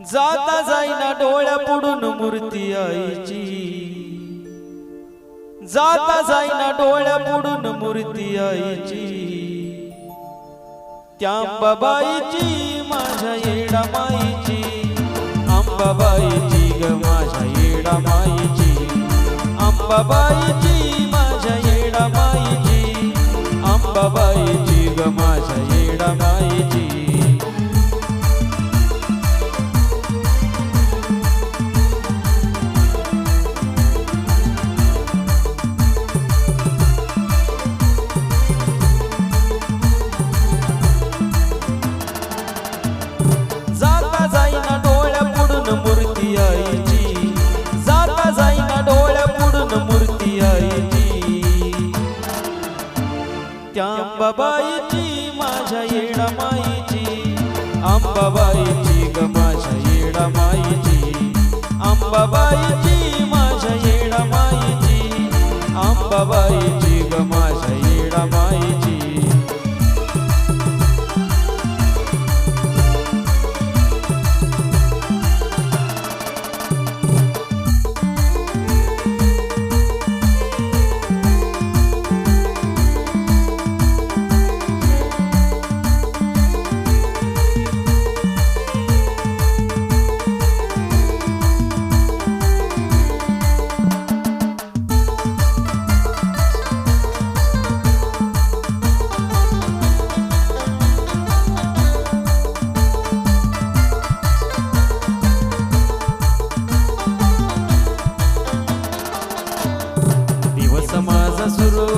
जाता जाईना डोळ्या पुढून मूर्ती आईची. जाता जाईना डोळ्या पुढून मूर्ती आईची. त्या अंबाबाईची माझ्या येडा माईची. अंबाबाईची ग माझ्या येडा माईची. अंबाबाईची आईची. जाता जाईना डोळ्या बुडून मूर्ती आईची. त्या अंबाबाईची माझ्या येडा माईची अंबाबाईची ग माझ्या येडा माईची अंबाबाईची दिवस माझा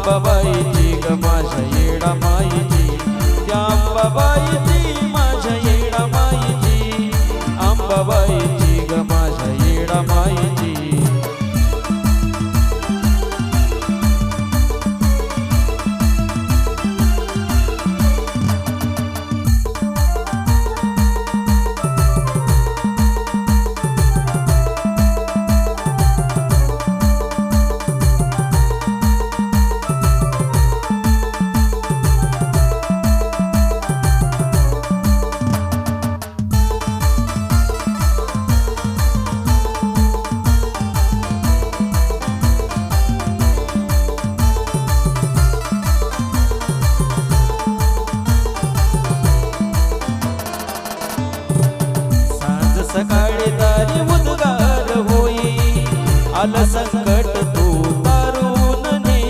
अंबाबाईची ग माझ्या येडा माईची त्या अंबाबाईची आलं संकट तू तारून ने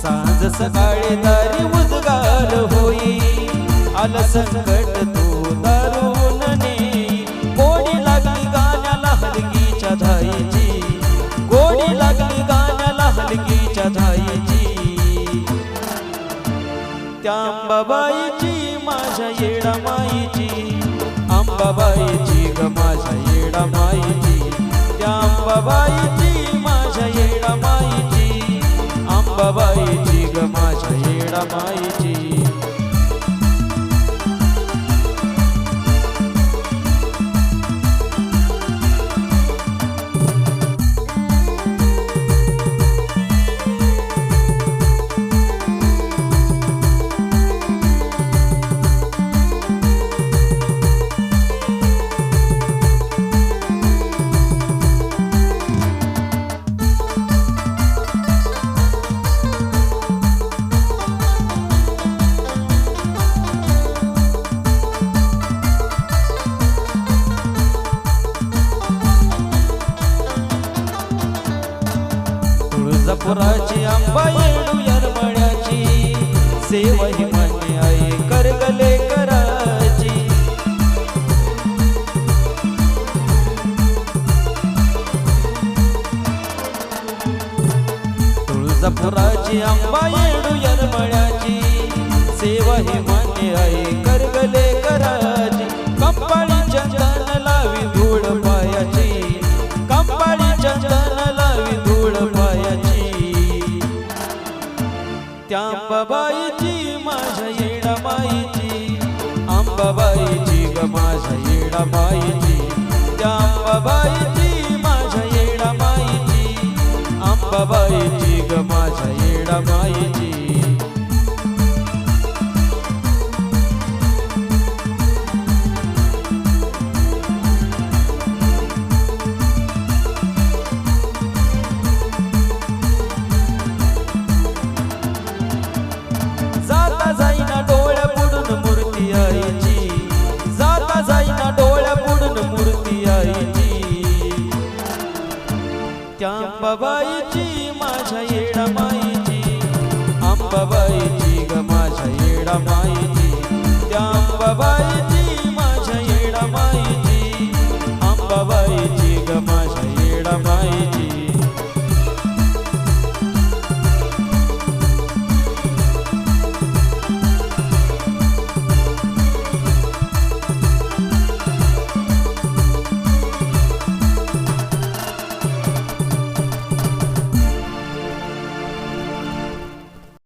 सांज सकाळी दारी उद्गार होई. आलं संकट तू अंबाबाईची माझ्या येडा माईची अंबाबाईची ग माझ्या येडा माईची त्या अंबाबाईची माझ्या येडा माईची अंबाबाईची ग माझ्या येडा माईची पुराची आंबा येडू यरमळ्याची. सेवा ही माझी आई करगले कराची. तुळजापुराची आंबा येडू यरमळ्याची. सेवा ही माझी आई करगले अंबाबाईची माझ्या येडामाईची अंबाबाईची ग माझ्या येडामाईची त्या अंबाबाईची माझ्या येडामाईची अंबाबाईची ग माझ्या येडामाईची अंबाबाईची माझ्या येडा माईची अंबाबाईची ग माझ्या येडा माईची त्या अंबाबाईची